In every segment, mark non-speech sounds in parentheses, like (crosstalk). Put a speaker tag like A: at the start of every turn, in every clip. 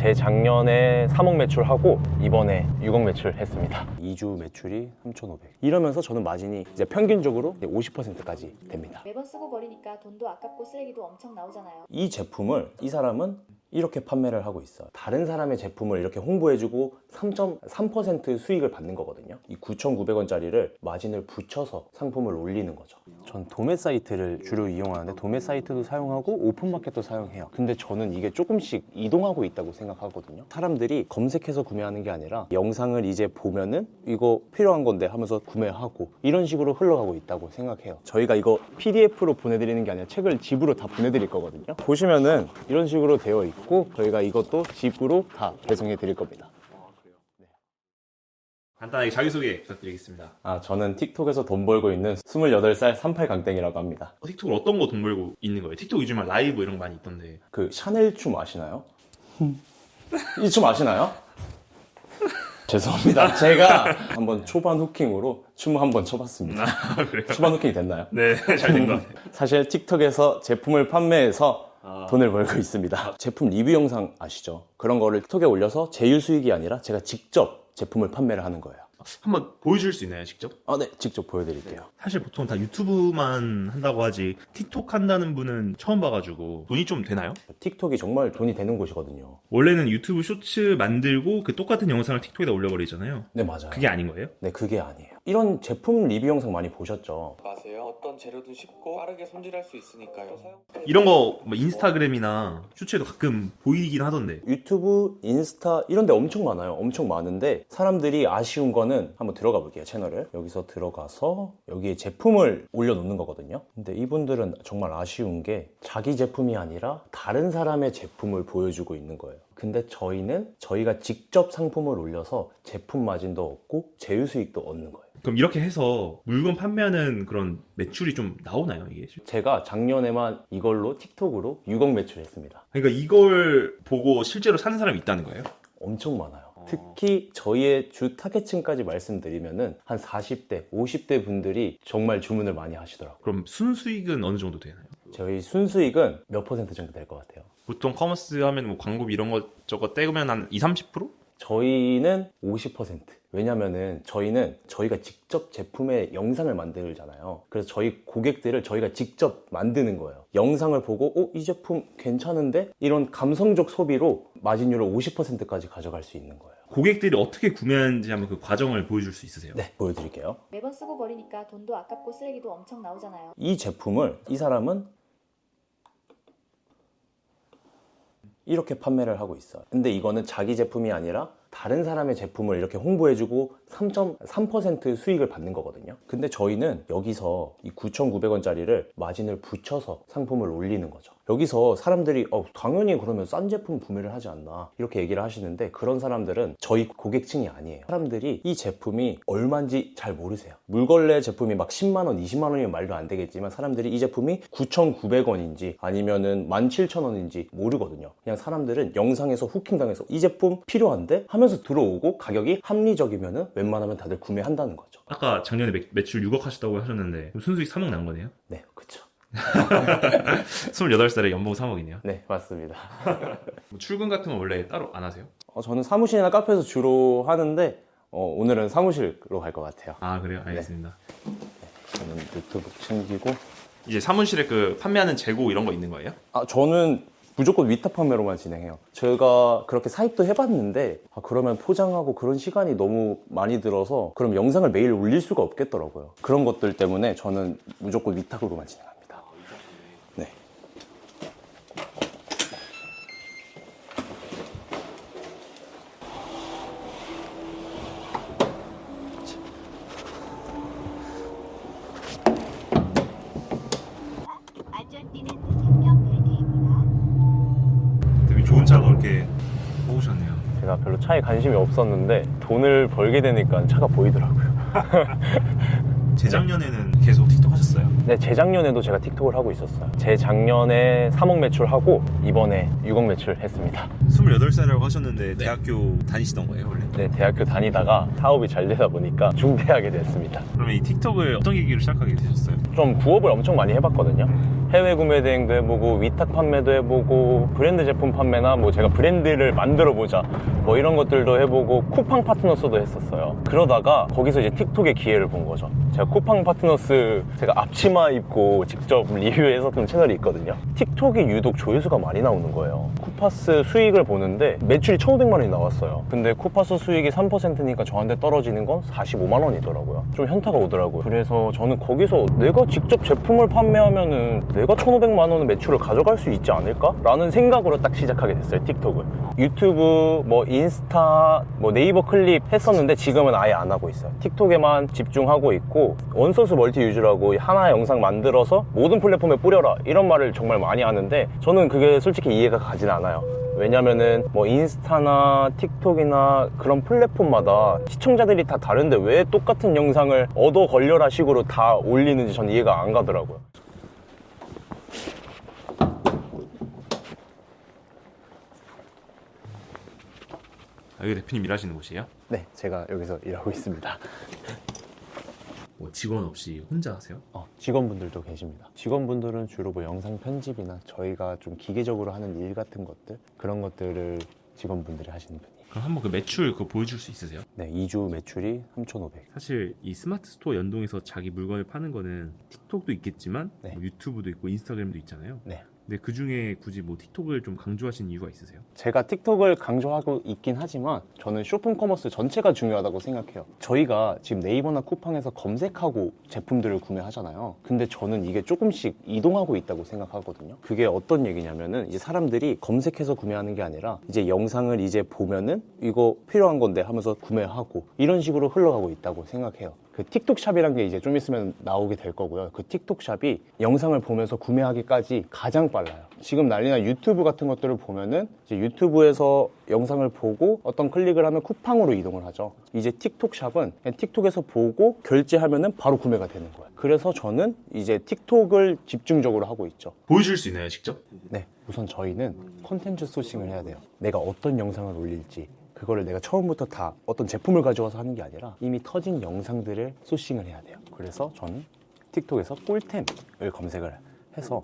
A: 재작년에 3억 매출하고 이번에 6억 매출 했습니다. 2주 매출이 3,500. 이러면서 저는 마진이 이제 평균적으로 50%까지 됩니다.
B: 매번 쓰고 버리니까 돈도 아깝고 쓰레기도 엄청 나오잖아요.
A: 이 제품을 이 사람은 이렇게 판매를 하고 있어요. 다른 사람의 제품을 이렇게 홍보해주고 3.3% 수익을 받는 거거든요. 이 9,900원짜리를 마진을 붙여서 상품을 올리는 거죠. 전 도매 사이트를 주로 이용하는데 도매 사이트도 사용하고 오픈마켓도 사용해요. 근데 저는 이게 조금씩 이동하고 있다고 생각하거든요. 사람들이 검색해서 구매하는 게 아니라 영상을 이제 보면은 이거 필요한 건데 하면서 구매하고 이런 식으로 흘러가고 있다고 생각해요. 저희가 이거 PDF로 보내드리는 게 아니라 책을 집으로 다 보내드릴 거거든요. 보시면은 이런 식으로 되어 있고 저희가 이것도 집으로 다 배송해 드릴 겁니다.
C: 간단하게 자기소개 부탁드리겠습니다.
A: 아, 저는 틱톡에서 돈 벌고 있는 28살 38강땡이라고 합니다.
C: 어, 틱톡을 어떤 거 돈 벌고 있는 거예요? 틱톡 요즘에 라이브 이런 거 많이 있던데.
A: 그 샤넬 춤 아시나요? 이 춤 아시나요? 죄송합니다. 제가 한번 초반 후킹으로 춤 한번 춰봤습니다.
C: 아, 그래요?
A: 초반 후킹이 됐나요?
C: 네, 잘 된 것 같아요.
A: 사실 틱톡에서 제품을 판매해서
C: 아.
A: 돈을 벌고 있습니다. 제품 리뷰 영상 아시죠? 그런 거를 틱톡에 올려서 제휴 수익이 아니라 제가 직접 제품을 판매를 하는 거예요.
C: 한번 보여줄 수 있나요, 직접?
A: 아, 네, 직접 보여드릴게요.
C: 사실 보통 다 유튜브만 한다고 하지 틱톡 한다는 분은 처음 봐가지고 돈이 좀 되나요?
A: 틱톡이 정말 돈이 되는 곳이거든요.
C: 원래는 유튜브 쇼츠 만들고 그 똑같은 영상을 틱톡에다 올려버리잖아요.
A: 네, 맞아요.
C: 그게 아닌 거예요?
A: 네, 그게 아니에요. 이런 제품 리뷰 영상 많이 보셨죠?
D: 마세요. 어떤 재료든 쉽고 빠르게 손질할 수 있으니까요.
C: 이런 거뭐 인스타그램이나 쇼츠에도 가끔 보이긴 하던데.
A: 유튜브, 인스타 이런 데 엄청 많아요. 엄청 많은데 사람들이 아쉬운 거는 한번 들어가 볼게요. 채널을. 여기서 들어가서 여기에 제품을 올려놓는 거거든요. 근데 이분들은 정말 아쉬운 게 자기 제품이 아니라 다른 사람의 제품을 보여주고 있는 거예요. 근데 저희는 저희가 직접 상품을 올려서 제품 마진도 얻고 제휴 수익도 얻는 거예요.
C: 그럼 이렇게 해서 물건 판매하는 그런 매출이 좀 나오나요, 이게?
A: 제가 작년에만 이걸로 틱톡으로 6억 매출했습니다.
C: 그러니까 이걸 보고 실제로 사는 사람이 있다는 거예요?
A: 엄청 많아요. 특히 저희의 주 타겟층까지 말씀드리면은 한 40대, 50대 분들이 정말 주문을 많이 하시더라고요.
C: 그럼 순수익은 어느 정도 되나요?
A: 저희 순수익은 몇 퍼센트 정도 될 것 같아요.
C: 보통 커머스 하면 뭐 광고비 이런 것 저거 떼면 한 2, 30%?
A: 저희는 50%. 왜냐면은 저희는 저희가 직접 제품의 영상을 만들잖아요. 그래서 저희 고객들을 저희가 직접 만드는 거예요. 영상을 보고, 어, 이 제품 괜찮은데? 이런 감성적 소비로 마진율을 50%까지 가져갈 수 있는 거예요.
C: 고객들이 어떻게 구매하는지 한번 그 과정을 보여줄 수 있으세요?
A: 네, 보여드릴게요.
B: 매번 쓰고 버리니까 돈도 아깝고 쓰레기도 엄청 나오잖아요.
A: 이 제품을 이 사람은 이렇게 판매를 하고 있어요. 근데 이거는 자기 제품이 아니라 다른 사람의 제품을 이렇게 홍보해주고 3.3% 수익을 받는 거거든요. 근데 저희는 여기서 이 9,900원짜리를 마진을 붙여서 상품을 올리는 거죠. 여기서 사람들이 어, 당연히 그러면 싼 제품 구매를 하지 않나 이렇게 얘기를 하시는데 그런 사람들은 저희 고객층이 아니에요. 사람들이 이 제품이 얼마인지 잘 모르세요. 물걸레 제품이 막 10만 원, 20만 원이면 말도 안 되겠지만 사람들이 이 제품이 9,900원인지 아니면은 17,000원인지 모르거든요. 그냥 사람들은 영상에서 후킹 당해서 이 제품 필요한데 하면서 들어오고 가격이 합리적이면은 웬만하면 다들 구매한다는 거죠.
C: 아까 작년에 매, 매출 6억 하셨다고 하셨는데 순수익 3억 난 거네요?
A: 네, 그쵸. (laughs)
C: 28살에 연봉 3억이네요.
A: 네, 맞습니다. (laughs)
C: 뭐 출근 같은 건 원래 따로 안 하세요?
A: 어, 저는 사무실이나 카페에서 주로 하는데 어, 오늘은 사무실로 갈 것 같아요.
C: 아 그래요? 알겠습니다.
A: 저는 노트북 챙기고
C: 이제 사무실에 그 판매하는 재고 이런 거 있는 거예요?
A: 아 저는 무조건 위탁 판매로만 진행해요. 제가 그렇게 사입도 해봤는데 아, 그러면 포장하고 그런 시간이 너무 많이 들어서 그럼 영상을 매일 올릴 수가 없겠더라고요. 그런 것들 때문에 저는 무조건 위탁으로만 진행합니다. 차에 관심이 없었는데 돈을 벌게 되니까 차가 보이더라고요. (laughs)
C: 재작년에는 계속 틱톡 하셨어요?
A: 네, 재작년에도 제가 틱톡을 하고 있었어요. 재작년에 3억 매출하고 이번에 6억 매출 했습니다.
C: 28살이라고 하셨는데 대학교 다니시던 거예요 원래?
A: 네, 대학교 다니다가 사업이 잘 되다 보니까 중퇴하게 됐습니다.
C: 그러면 이 틱톡을 어떤 계기로 시작하게 되셨어요?
A: 좀 부업을 엄청 많이 해봤거든요. 해외 구매 대행도 해보고 위탁 판매도 해보고 브랜드 제품 판매나 뭐 제가 브랜드를 만들어 보자 뭐 이런 것들도 해보고 쿠팡 파트너스도 했었어요. 그러다가 거기서 이제 틱톡의 기회를 본 거죠. 제가 쿠팡 파트너스 제가 앞치마 입고 직접 리뷰했었던 채널이 있거든요. 틱톡이 유독 조회수가 많이 나오는 거예요. 쿠파스 수익을 보는데 매출이 1,500만 원이 나왔어요. 근데 쿠파스 수익이 3%니까 저한테 떨어지는 건 45만 원이더라고요. 좀 현타가 오더라고요. 그래서 저는 거기서 내가 직접 제품을 판매하면은 내가 1,500만 원의 매출을 가져갈 수 있지 않을까? 라는 생각으로 딱 시작하게 됐어요, 틱톡을. 유튜브, 뭐 인스타, 뭐 네이버 클립 했었는데 지금은 아예 안 하고 있어요. 틱톡에만 집중하고 있고 원소스 멀티 유즈라고 하나 영상 만들어서 모든 플랫폼에 뿌려라 이런 말을 정말 많이 하는데 저는 그게 솔직히 이해가 가진 않아요. 왜냐면은 뭐 인스타나 틱톡이나 그런 플랫폼마다 시청자들이 다 다른데 왜 똑같은 영상을 얻어 걸려라 식으로 다 올리는지 전 이해가 안 가더라고요.
C: 여기 대표님 일하시는 곳이에요?
A: 네, 제가 여기서 일하고 있습니다.
C: 뭐 직원 없이 혼자 하세요?
A: 어, 직원분들도 계십니다. 직원분들은 주로 뭐 영상 편집이나 저희가 좀 기계적으로 하는 일 같은 것들 그런 것들을 직원분들이 하시는 분이에요.
C: 그럼 한번 그 매출 그거 보여줄 수 있으세요?
A: 네, 2주 매출이 3,500.
C: 사실 이 스마트 스토어 연동해서 자기 물건을 파는 거는 틱톡도 있겠지만
A: 네.
C: 뭐 유튜브도 있고 인스타그램도 있잖아요.
A: 네.
C: 근데 그 중에 굳이 뭐 틱톡을 좀 강조하신 이유가 있으세요?
A: 제가 틱톡을 강조하고 있긴 하지만 저는 쇼핑 커머스 전체가 중요하다고 생각해요. 저희가 지금 네이버나 쿠팡에서 검색하고 제품들을 구매하잖아요. 근데 저는 이게 조금씩 이동하고 있다고 생각하거든요. 그게 어떤 얘기냐면은 이제 사람들이 검색해서 구매하는 게 아니라 이제 영상을 이제 보면은 이거 필요한 건데 하면서 구매하고 이런 식으로 흘러가고 있다고 생각해요. 그 틱톡 샵이란 게 이제 좀 있으면 나오게 될 거고요. 그 틱톡 샵이 영상을 보면서 구매하기까지 가장 빨라요. 지금 난리나 유튜브 같은 것들을 보면은 이제 유튜브에서 영상을 보고 어떤 클릭을 하면 쿠팡으로 이동을 하죠. 이제 틱톡 샵은 그냥 틱톡에서 보고 결제하면은 바로 구매가 되는 거예요. 그래서 저는 이제 틱톡을 집중적으로 하고 있죠.
C: 보여줄 수 있나요, 직접?
A: 네, 우선 저희는 콘텐츠 소싱을 해야 돼요. 내가 어떤 영상을 올릴지, 그거를 내가 처음부터 다 어떤 제품을 가져와서 하는 게 아니라 이미 터진 영상들을 소싱을 해야 돼요. 그래서 저는 틱톡에서 꿀템을 검색을 해서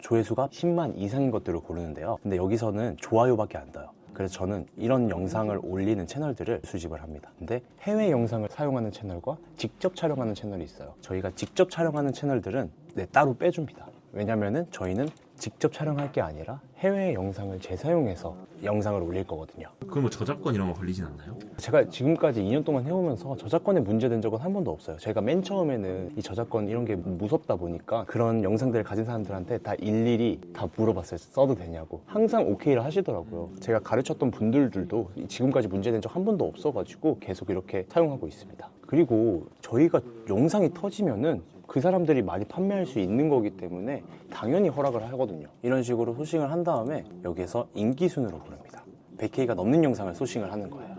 A: 조회수가 10만 이상인 것들을 고르는데요. 근데 여기서는 좋아요밖에 안 떠요. 그래서 저는 이런 영상을 올리는 채널들을 수집을 합니다. 근데 해외 영상을 사용하는 채널과 직접 촬영하는 채널이 있어요. 저희가 직접 촬영하는 채널들은 네, 따로 빼줍니다. 왜냐면은 저희는 직접 촬영할 게 아니라 해외 영상을 재사용해서 영상을 올릴 거거든요.
C: 그럼 뭐 저작권 이런 거 걸리진 않나요?
A: 제가 지금까지 2년 동안 해오면서 저작권에 문제된 적은 한 번도 없어요. 제가 맨 처음에는 이 저작권 이런 게 무섭다 보니까 그런 영상들을 가진 사람들한테 다 일일이 다 물어봤어요. 써도 되냐고. 항상 오케이를 하시더라고요. 제가 가르쳤던 분들도 지금까지 문제된 적 한 번도 없어가지고 계속 이렇게 사용하고 있습니다. 그리고 저희가 영상이 터지면은 그 사람들이 많이 판매할 수 있는 거기 때문에 당연히 허락을 하거든요. 이런 식으로 소싱을 한다 음에 여기에서 인기 순으로 고릅니다. 100K가 넘는 영상을 소싱을 하는 거예요.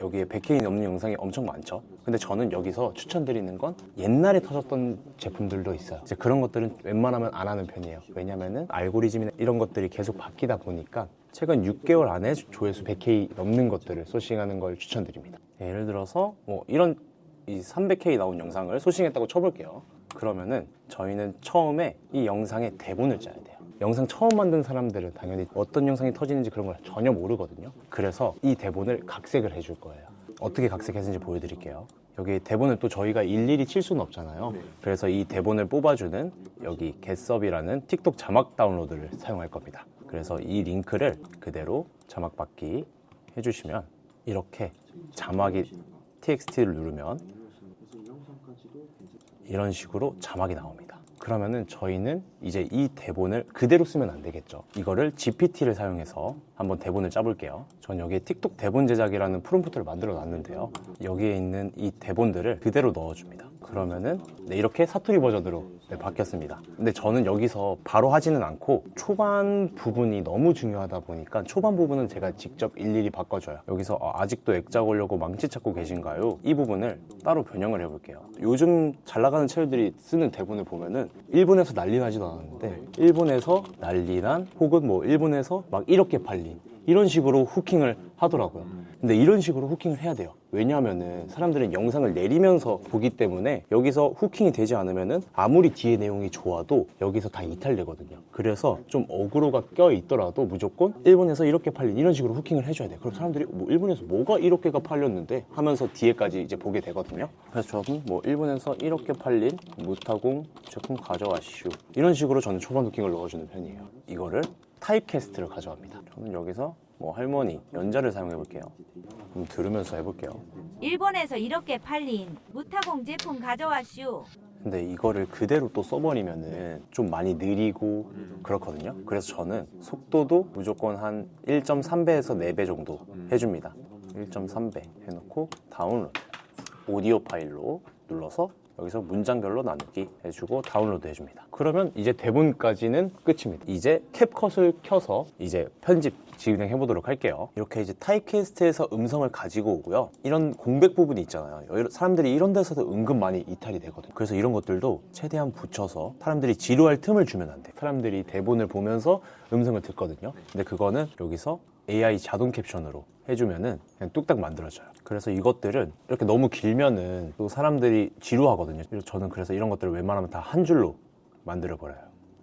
A: 여기에 100K 넘는 영상이 엄청 많죠. 근데 저는 여기서 추천드리는 건 옛날에 터졌던 제품들도 있어요. 이제 그런 것들은 웬만하면 안 하는 편이에요. 왜냐면은 알고리즘이나 이런 것들이 계속 바뀌다 보니까 최근 6개월 안에 조회수 100K 넘는 것들을 소싱하는 걸 추천드립니다. 예를 들어서 뭐 이런 이 300K 나온 영상을 소싱했다고 쳐볼게요. 그러면은 저희는 처음에 이 영상의 대본을 짜야 돼요. 영상 처음 만든 사람들은 당연히 어떤 영상이 터지는지 그런 걸 전혀 모르거든요. 그래서 이 대본을 각색을 해줄 거예요. 어떻게 각색했는지 보여드릴게요. 여기 대본을 또 저희가 일일이 칠 수는 없잖아요. 그래서 이 대본을 뽑아주는 여기 getSub이라는 틱톡 자막 다운로드를 사용할 겁니다. 그래서 이 링크를 그대로 자막 받기 해주시면 이렇게 자막이 txt를 누르면 이런 식으로 자막이 나옵니다. 그러면은 저희는 이제 이 대본을 그대로 쓰면 안 되겠죠. 이거를 GPT를 사용해서 한번 대본을 짜볼게요. 전 여기에 틱톡 대본 제작이라는 프롬프트를 만들어 놨는데요. 여기에 있는 이 대본들을 그대로 넣어줍니다. 그러면은 네, 이렇게 사투리 버전으로 네, 바뀌었습니다. 근데 저는 여기서 바로 하지는 않고 초반 부분이 너무 중요하다 보니까 초반 부분은 제가 직접 일일이 바꿔줘요. 여기서 어, 아직도 액자 걸려고 망치 찾고 계신가요? 이 부분을 따로 변형을 해볼게요. 요즘 잘 나가는 채널들이 쓰는 대본을 보면은 일본에서 난리 나지도 않았는데 일본에서 난리 난 혹은 뭐 일본에서 막 이렇게 팔린 이런 식으로 후킹을 하더라고요. 근데 이런 식으로 후킹을 해야 돼요. 왜냐하면은 사람들은 영상을 내리면서 보기 때문에 여기서 후킹이 되지 않으면은 아무리 뒤에 내용이 좋아도 여기서 다 이탈되거든요. 그래서 좀 어그로가 껴 있더라도 무조건 일본에서 이렇게 팔린 이런 식으로 후킹을 해줘야 돼요. 그럼 사람들이 뭐 일본에서 뭐가 이렇게가 팔렸는데 하면서 뒤에까지 이제 보게 되거든요. 그래서 저는 뭐 일본에서 이렇게 팔린 무타공 제품 가져와시오. 이런 식으로 저는 초반 후킹을 넣어주는 편이에요. 이거를 타입캐스트를 가져갑니다. 저는 여기서 뭐 할머니 연자를 사용해 볼게요. 그럼 들으면서 해볼게요.
E: 일본에서 이렇게 팔린 무타공 제품 가져왔슈.
A: 근데 이거를 그대로 또 써버리면은 좀 많이 느리고 그렇거든요. 그래서 저는 속도도 무조건 한 1.3배에서 4배 정도 해줍니다. 1.3배 해놓고 다운로드. 오디오 파일로 눌러서 여기서 문장별로 나누기 해주고 다운로드 해줍니다. 그러면 이제 대본까지는 끝입니다. 이제 캡컷을 켜서 이제 편집 진행해 보도록 할게요. 이렇게 이제 타이캐스트에서 음성을 가지고 오고요. 이런 공백 부분이 있잖아요. 사람들이 이런 데서도 은근 많이 이탈이 되거든요. 그래서 이런 것들도 최대한 붙여서 사람들이 지루할 틈을 주면 안 돼. 사람들이 대본을 보면서 음성을 듣거든요. 근데 그거는 여기서 AI 자동 캡션으로 해주면은 그냥 뚝딱 만들어져요. 그래서 이것들은 이렇게 너무 길면은 또 사람들이 지루하거든요. 저는 그래서 이런 것들을 웬만하면 다 한 줄로 만들어 버려요.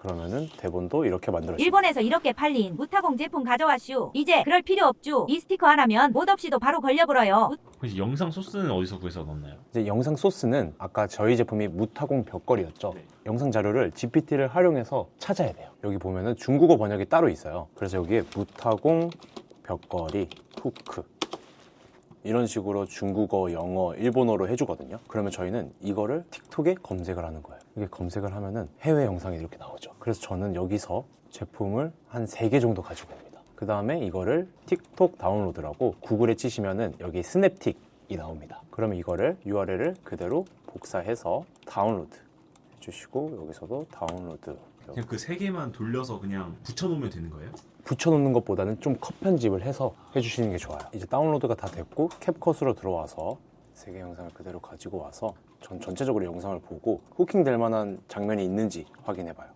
A: 그러면은 대본도 이렇게 만들어져요.
E: 일본에서 이렇게 팔린 무타공 제품 가져왔슈. 이제 그럴 필요 없죠. 이 스티커 하나면 못 없이도 바로 걸려버려요.
C: 혹시 영상 소스는 어디서 구해서 넣나요?
A: 이제 영상 소스는 아까 저희 제품이 무타공 벽걸이였죠.
C: 네.
A: 영상 자료를 GPT를 활용해서 찾아야 돼요. 여기 보면은 중국어 번역이 따로 있어요. 그래서 여기에 무타공 벽걸이 후크 이런 식으로 중국어, 영어, 일본어로 해주거든요. 그러면 저희는 이거를 틱톡에 검색을 하는 거예요. 이게 검색을 하면은 해외 영상이 이렇게 나오죠. 그래서 저는 여기서 제품을 한 3개 정도 가지고 옵니다. 그 다음에 이거를 틱톡 다운로드라고 구글에 치시면은 여기 스냅틱이 나옵니다. 그러면 이거를 URL을 그대로 복사해서 다운로드 해주시고 여기서도 다운로드
C: 그냥 그 세 개만 돌려서 그냥 붙여놓으면 되는 거예요?
A: 붙여놓는 것보다는 좀 컷 편집을 해서 해주시는 게 좋아요. 이제 다운로드가 다 됐고 캡컷으로 들어와서 세 개 영상을 그대로 가지고 와서 전 전체적으로 영상을 보고 후킹 될 만한 장면이 있는지 확인해 봐요.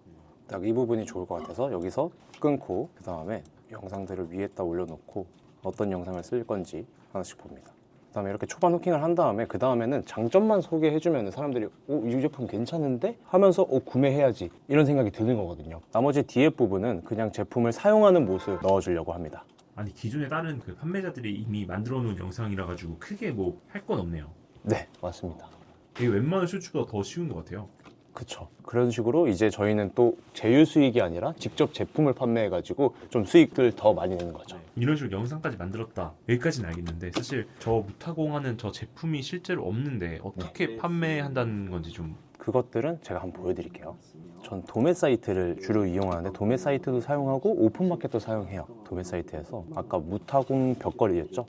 A: 딱 이 부분이 좋을 것 같아서 여기서 끊고 그 다음에 영상들을 위에다 올려놓고 어떤 영상을 쓸 건지 하나씩 봅니다. 그 다음에 이렇게 초반 후킹을 한 다음에 그 다음에는 장점만 소개해주면 사람들이 오, 이 제품 괜찮은데? 하면서 오, 구매해야지 이런 생각이 드는 거거든요. 나머지 뒤에 부분은 그냥 제품을 사용하는 모습 넣어주려고 합니다.
C: 아니 기존에 다른 그 판매자들이 이미 만들어 놓은 영상이라 가지고 크게 뭐 할 건 없네요.
A: 네, 맞습니다.
C: 이게 웬만한 쇼츠보다 더 쉬운 것 같아요.
A: 그쵸. 그런 식으로 이제 저희는 또 제휴 수익이 아니라 직접 제품을 판매해가지고 좀 수익을 더 많이 내는 거죠.
C: 이런 식으로 영상까지 만들었다. 여기까지는 알겠는데 사실 저 무타공하는 저 제품이 실제로 없는데 어떻게 판매한다는 건지 좀
A: 그것들은 제가 한번 보여드릴게요. 전 도매 사이트를 주로 이용하는데 도매 사이트도 사용하고 오픈마켓도 사용해요. 도매 사이트에서 아까 무타공 벽걸이였죠.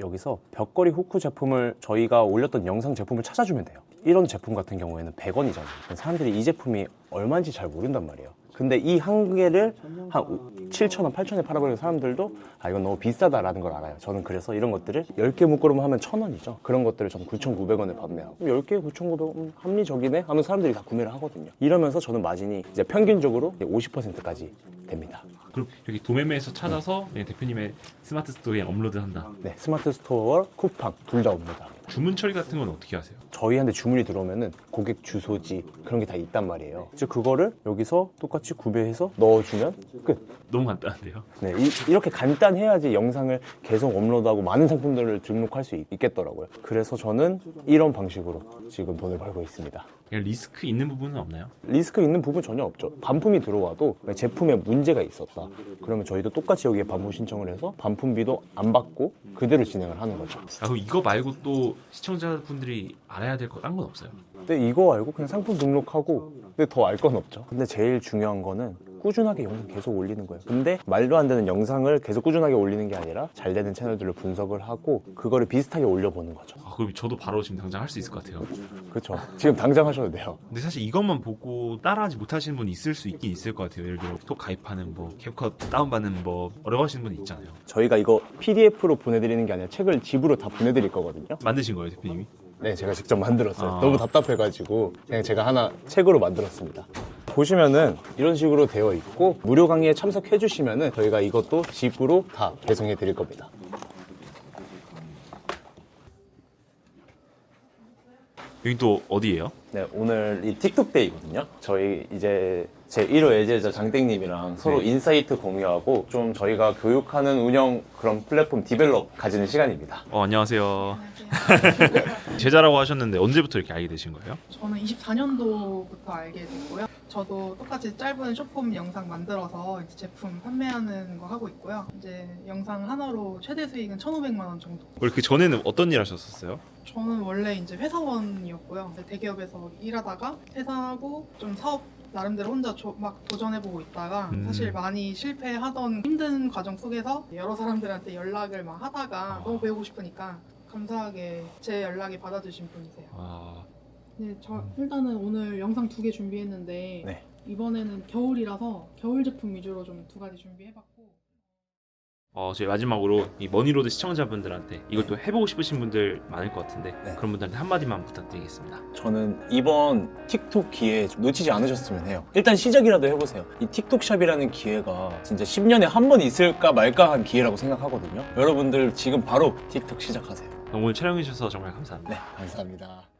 A: 여기서 벽걸이 후크 제품을 저희가 올렸던 영상 제품을 찾아주면 돼요. 이런 제품 같은 경우에는 100원이잖아요. 사람들이 이 제품이 얼마인지 잘 모른단 말이에요. 근데 이 한 개를 한 7,000원, 8,000원에 팔아버리는 사람들도 아 이건 너무 비싸다라는 걸 알아요. 저는 그래서 이런 것들을 10개 묶으면 하면 1,000원이죠. 그런 것들을 저는 9,900원에 판매하고 10개에 9,900원 음, 합리적이네 하면 사람들이 다 구매를 하거든요. 이러면서 저는 마진이 이제 평균적으로 50%까지 됩니다.
C: 그럼 여기 도매매에서 찾아서 그냥 대표님의 스마트 스토어에 업로드한다.
A: 네, 스마트 스토어와 쿠팡 둘 다 옵니다.
C: 주문 처리 같은 건 어떻게 하세요?
A: 저희한테 주문이 들어오면은 고객 주소지 그런 게 다 있단 말이에요. 즉 그거를 여기서 똑같이 구매해서 넣어주면 끝.
C: 너무 간단한데요.
A: 네, 이, 렇게 간단해야지 영상을 계속 업로드하고 많은 상품들을 등록할 수 있, 겠더라고요 그래서 저는 이런 방식으로 지금 돈을 벌고 있습니다.
C: 리스크 있는 부분은 없나요?
A: 리스크 있는 부분 전혀 없죠. 반품이 들어와도 제품에 문제가 있었다. 그러면 저희도 똑같이 여기에 반품 신청을 해서 반품비도 안 받고 그대로 진행을 하는 거죠.
C: 아, 그럼 이거 말고 또 시청자분들이 알아야 될 거 딴 건 없어요?
A: 근데 이거 알고 그냥 상품 등록하고 근데 더 알 건 없죠. 근데 제일 중요한 거는 꾸준하게 영상 계속 올리는 거예요. 근데 말도 안 되는 영상을 계속 꾸준하게 올리는 게 아니라 잘 되는 채널들을 분석을 하고 그거를 비슷하게 올려보는 거죠.
C: 아, 그럼 저도 바로 지금 당장 할 수 있을 것 같아요.
A: 그렇죠. 지금 당장 하셔도 돼요.
C: 근데 사실 이것만 보고 따라하지 못하시는 분이 있을 수 있긴 있을 것 같아요. 예를 들어 톡 가입하는 뭐 캡컷 다운받는 뭐 어려워하시는 분이 있잖아요.
A: 저희가 이거 PDF로 보내드리는 게 아니라 책을 집으로 다 보내드릴 거거든요.
C: 만드신 거예요, 대표님이?
A: 네, 제가 직접 만들었어요.
C: 아.
A: 너무 답답해가지고 그냥 제가 하나 책으로 만들었습니다. 보시면은 이런 식으로 되어 있고 무료 강의에 참석해 주시면은 저희가 이것도 집으로 다 배송해 드릴 겁니다.
C: 여기 또 어디예요?
A: 네, 오늘 이 틱톡데이거든요. 저희 이제 제 1호 애제자 장땡님이랑 서로
C: 네.
A: 인사이트 공유하고 좀 저희가 교육하는 운영 그런 플랫폼 디벨롭 가지는 시간입니다.
C: 어, 안녕하세요. (laughs) 제자라고 하셨는데 언제부터 이렇게 알게 되신 거예요?
F: 저는 24년도부터 알게 됐고요. 저도 똑같이 짧은 쇼폼 영상 만들어서 이제 제품 판매하는 거 하고 있고요. 이제 영상 하나로 최대 수익은 1,500만 원 정도.
C: 원래 그 전에는 어떤 일 하셨었어요?
F: 저는 원래 이제 회사원이었고요. 대기업에서 일하다가 퇴사하고 좀 사업 나름대로 혼자 조- 막 도전해보고 있다가
C: 음.
F: 사실 많이 실패하던 힘든 과정 속에서 여러 사람들한테 연락을 막 하다가
C: 아.
F: 너무 배우고 싶으니까 감사하게 제 연락이 받아주신 분이세요.
C: 아,
F: 네, 저 일단은 오늘 영상 두 개 준비했는데
A: 네.
F: 이번에는 겨울이라서 겨울 제품 위주로 좀 두 가지 준비해봤고
C: 어, 저희 마지막으로 이 머니로드 시청자분들한테 이걸 또 해보고 싶으신 분들 많을 것 같은데
A: 네.
C: 그런 분들한테 한마디만 부탁드리겠습니다.
A: 저는 이번 틱톡 기회 놓치지 않으셨으면 해요. 일단 시작이라도 해보세요. 이 틱톡샵이라는 기회가 진짜 10년에 한 번 있을까 말까 한 기회라고 생각하거든요. 여러분들 지금 바로 틱톡 시작하세요.
C: 오늘 촬영해주셔서 정말 감사합니다.
A: 네, 감사합니다.